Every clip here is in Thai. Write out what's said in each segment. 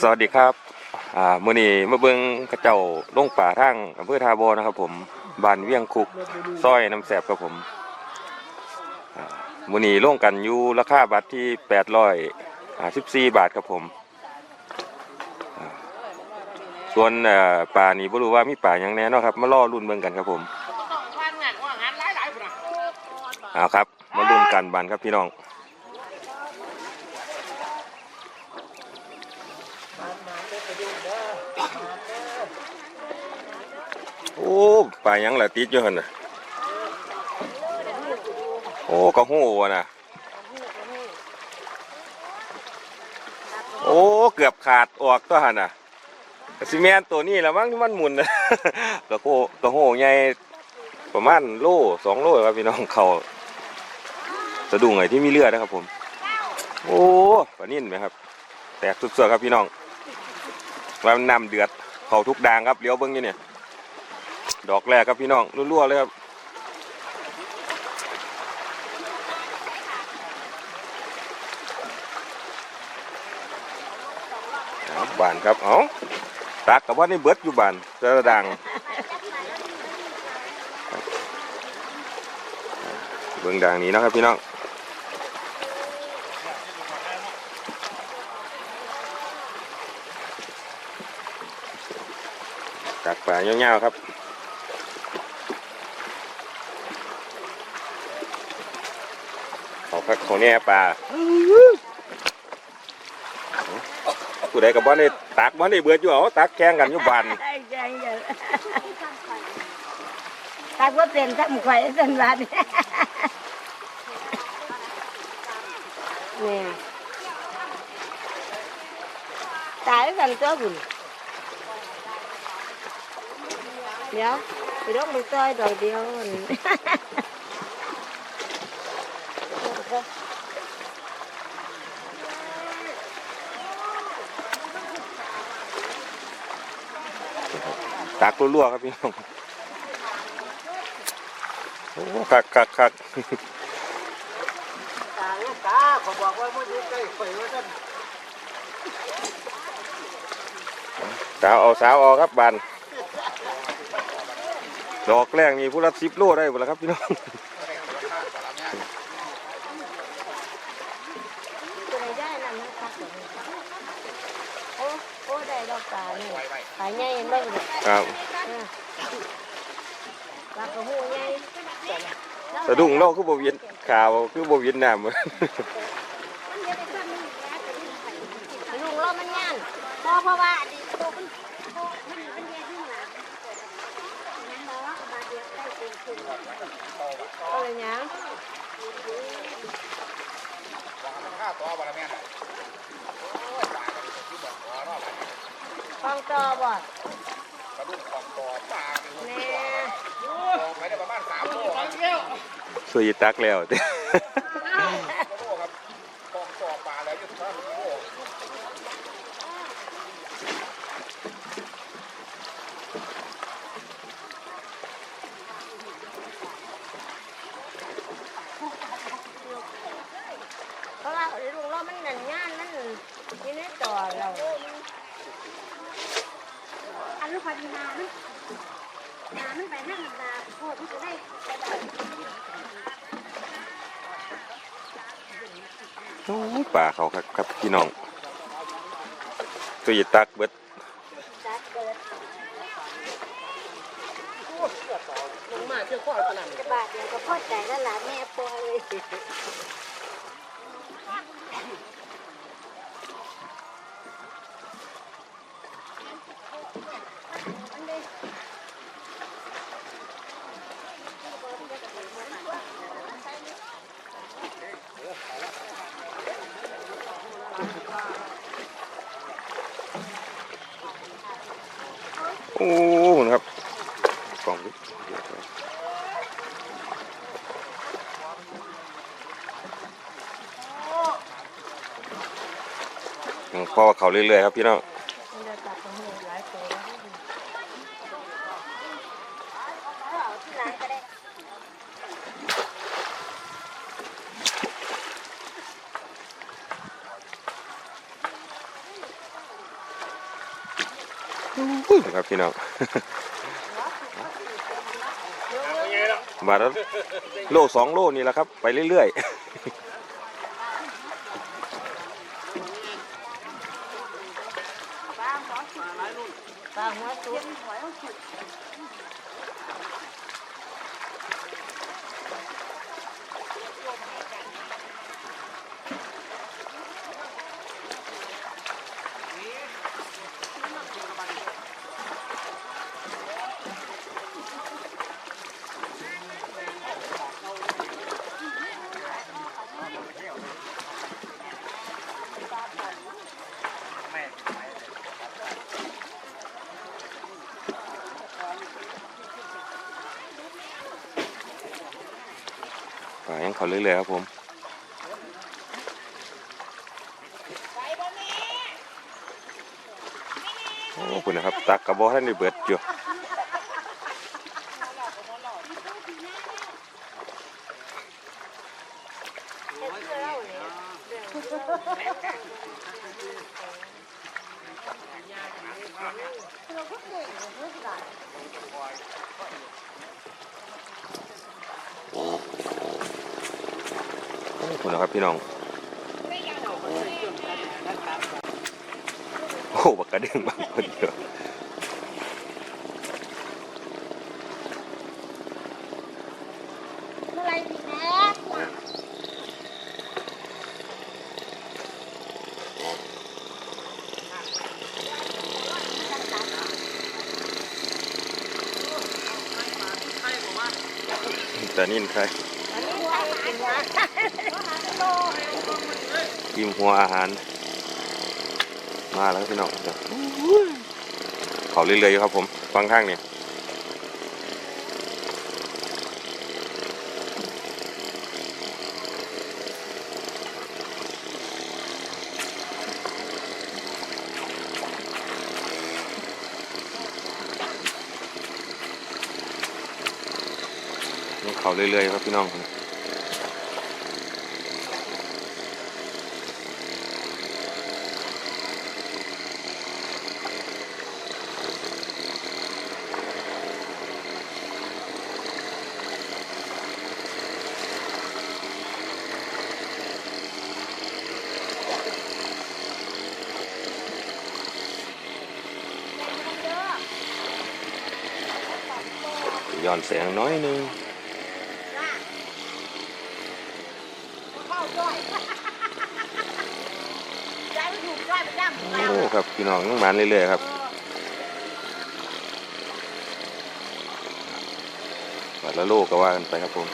สวัสดีครับอ่ามื้อนี้มาเบิ่งกระเจ้าลงป่าทางอำเภอทาโบนะครับ ผมบ้านเวียงคุกซอยน้ำแสบครับผมอ่ามื้อนี้ลงกันอยู่ราคาบัตรที่814บาทครับผมอ่าส่วนเอ่อป่านี้บ่รู้ว่ามีป่าหยังแน่เนาะครับมาล่อรุ่นเบิ่งกันครับผมเอาครับ มารุ่นกันบันครับพี่น้อง โอ้ปลายังละติดอยู่หันน่ะโอ้กระหู้วะน่ะโอ้เกือบขาดออกตัวหันน่ะกะสิแม่นตัวนี้ละมั้งที่มันหมุนนะกระโหกระโหใหญ่ประมาณโลสองโลครับพี่น้องเขาสะดุ้งไอ้ที่มีเลือดนะครับผม โอ้ปลานิ่นไหมครับ แตกสุดๆครับพี่น้อง ว่ามันน้ำเดือดเขาทุกดางครับเลี้ยวเบิ้งอยู่เนี่ย ดอกแรกครับพี่น้องรั่วๆเลยครับบานครับ เอาตักกับว่าในเบิดอยู่บานจะดังเบื้องดังนี้นะครับพี่น้อง ปลาเงี้ยวๆครับเขาคักเขาแน่ปลาผู้ใดกับบ้านได้ตักบ้านได้เบื่ออยู่เอาตักแข่งกันอยู่บ้านใช่ใช่ใช่ถ้าว่าเป็นถ้าหมุข่อยสันบาทเนี่ยตายกันตัวบุญ เดี๋ยวไปร้องไปซอยดอกเดียวตักรั่วๆครับพี่น้องโอ้คักคักคักตาเนี่ยตาเขาบอกว่าไม่อยู่ใกล้ข่อยว่าท่านสาวเอาสาวเอาครับบาน ดอกแรกนี่ผู้ละสิบโลได้หมดแล้วครับพี่น้องตัวไหนได้นั่นนะครับโอ้โอ้ได้ดอกตานี่ตาใหญ่เห็นไหมบุญครับปลากระหูใหญ่สะดุ้งโลกคือบ่เวียนข่าวคือบ่เวียนน้ำลุงเรามันย่านเพราะเพราะว่าอันนี้ตัวมันโตมันมันแย่ขึ้นหลังงั้นบอกว่าบาดเดี ยวได้เป็นคุณก็เลยยังข้าตัวบาร์แมนอะโอ้ยตายกันที่บอกขอรอบฟองตอบ่กระดูกของตัวปลาแน่ไปได้ประมาณสามโลครับสวยตักแล้วโลครับของตัวปลาแล้วยุทธาโล เพราะว่า ลุงเรามันนั่นงานมันนี่นี่ต่อเราอันลูกพอดีนามันนามันไปนั่งนาโคตรที่จะได้โอ้ป่าเขาครับครับพี่น้องสวยตักเบิดลงมาเชื่อข้อขนาดจะบาดเดียวก็พอใจแล้วล่ะแม่ปล่อย โอ้โหครับกล่องดิ พ่อเขาเรื่อยๆครับพี่น้องครับพี่น้องบาทโลสองโลนี่แหละครับ ไปเรื่อยๆ ป่ายัง เรื่อยๆครับผมโอ้คุณนะครับตักกระบอกท่านได้เบิดอยู่ โอ้คุณนะครับพี่น้อง โอ้บักกระเด้งบางคนเดียวเมื่อไรดีนะแต่นี่ใครอันนี้ใครเป็นวะกิมหัวอาหาร มาแล้วพี่น้องเขาเรื่อยๆครับผมฟังข้างนี่นี่เขาเรื่อยๆครับพี่น้อง ย้อนแสงน้อยหนึงเข้าด้วยใจไม่ถูกใจมันย่ำแล้วโอ้ครับพี่น้องต้องมาเรื่อยๆครับบาทละโลก็ว่ากันไปครับผม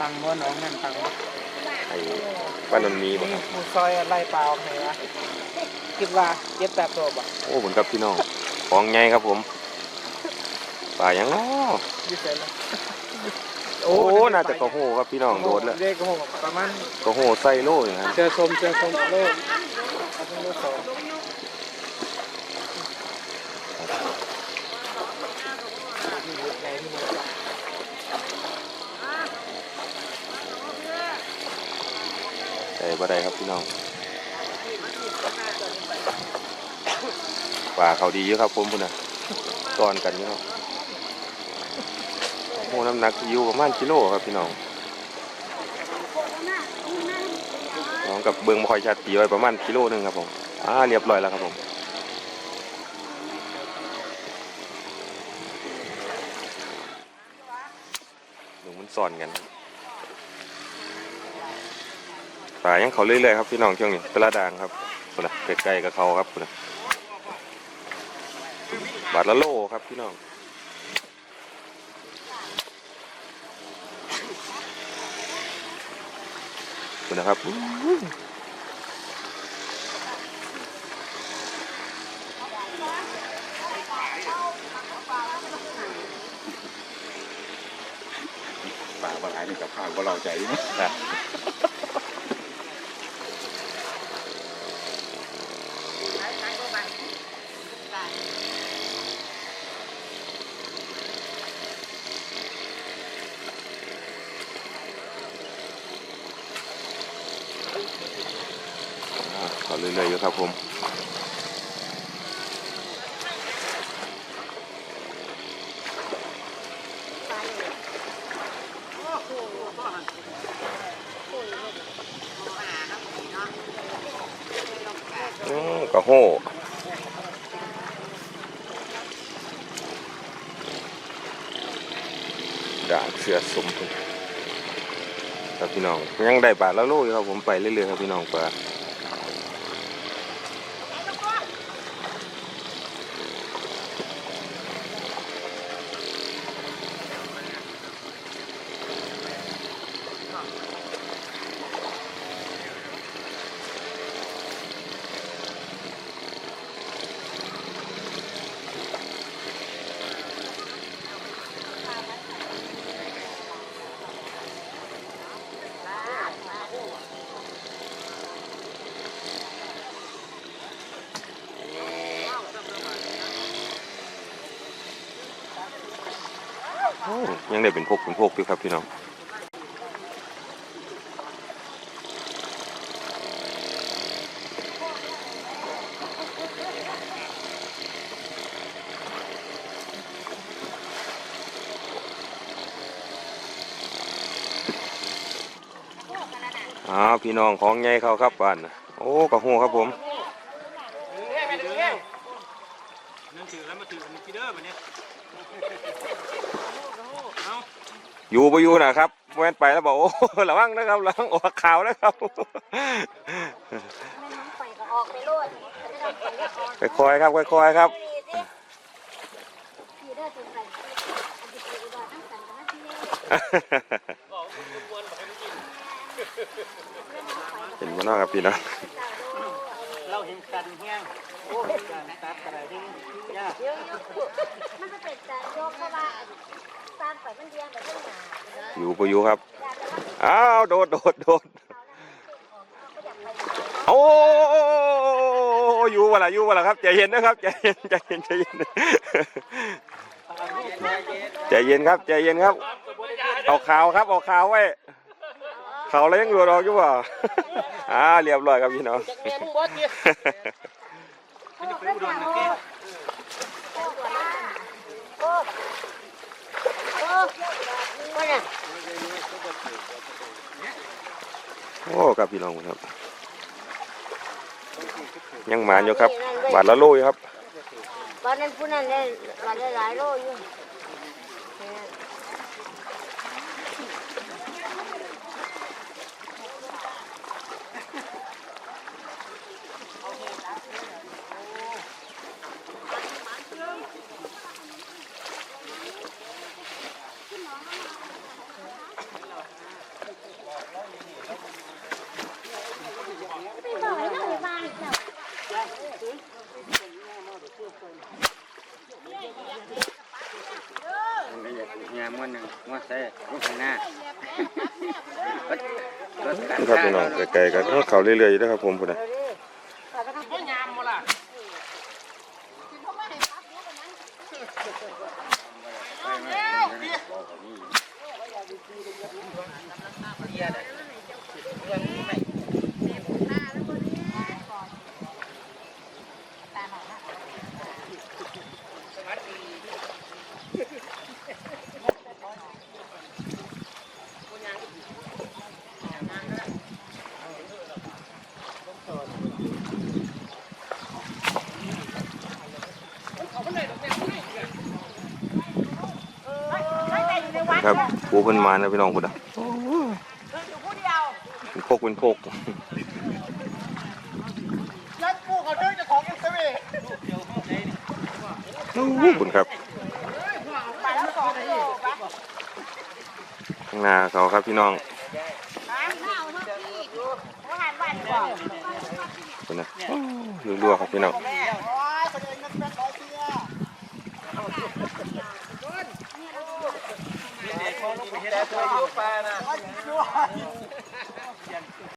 ตังบ่หนองนั่นตังบ่ไอ้ป้านนมีบ่นี่ครับหมูซอยไล่ปลาออกไหนวะคิดว่าเจ็ดแปดตัวบ่โอ้ผมครับพี่น้อง ของไงครับผมป่ายังเนาะยี่สิบแล้วโอ้น่าจะกระโหครับพี่น้องโดดแล้วเด็กกระโหประมาณกระโหใส่โลอย่างนั้นเจอสมเจอสมโลกเอาเป็นโลกสองนี่ยุดไงนี่มันใส่บ่ได้ครับพี่น้อง ป่าเขาดีเยอะครับผมพุ่นน่ะตอนกันอยู่ครับโอ้น้ำหนักอยู่ประมาณกิโลครับพี่น้องน้องกับเบิ้งบ่คอยชัดตีไว้ประมาณกิโลหนึงครับผมอ่าเรียบร้อยแล้วครับผมดูมันซ่อนกันป่ายังเขาเรื่อยๆครับพี่น้องช่วงนี้ตะละด่างครับคุณนะใกล้ๆกับเขาครับคุณนะ บาทละโลครับพี่น้องคุณนะครับปลาปลาไหลนี่กับข้าวก็เราใจนะ เรื่อยๆอยู่ครับผมกระโหดาบเสือสมครับพี่น้องยังได้ปลาแล้วลูกครับผมไปเรื่อยๆครับพี่น้องปลา ยังได้เป็นพวกเป็นพวกอยู่ครับพี่น้องอ้าวพี่น้องของใหญ่เขาครับบ้านะโอ้กระโหครับผมนั่นถือแล้วมาถือมันกี่เด้อมันเนี่ย อยู่ไปอยู่นะครับแว่นไปแล้วบอกโอ้ระวังนะครับระวังออกข่าวนะครับไปค่อยๆครับค่อยๆครับเด้อจนไปอันนอกครับพี่น้อง เราเห็นกันแห้งโอ้ยการตัดอะไรที่ยากเดี๋ยวๆมันก็เป็นแต่โยกเพราะว่าตามไปมันเรียนไปเรื่องหนาอยู่ไปอยู่ครับ อ้าว โดด โดด โดดก็อยากไปโอ้อยู่วะล่ะอยู่วะล่ะครับ ใจเย็นนะครับ ใจเย็น ใจเย็น ใจเย็น ใจเย็นครับ ใจเย็นครับ เอาข่าวครับ เอาข่าวไว้ ข่าวอะไรยังหลุดออกอยู่บ่อ่าเรียบร้อยครับพี่น้องแม่มึงบอสเนี่ยโอ้เรื่องหนาโอ้โอ้โอ้โอ้โอ้เนี่ยโอ้ครับพี่น้องครับ ยังหมานอยู่ครับบาทละโลอยู่ครับตอนนั้นผู้นั้นได้หลายหลายโลอยู่ มนหนึ่งมวนใส่ลูกหน้ารถกันครับพี่น้องไกลๆกันเขาเรื่อยๆอยู่นะครับผมพุ่นนะ เพิ่นมานะพี่น้องพุ่นน่ะเป็นพกเป็นพกนั่นกูเขาเดินจะของเอ็กซ์เวย์โอ้คุณครับข้างหน้าเขาครับพี่น้องคุณนะโอ้รัวๆครับพี่น้อง โอ้ยคนเองนั่นเป็นขอเสีย แ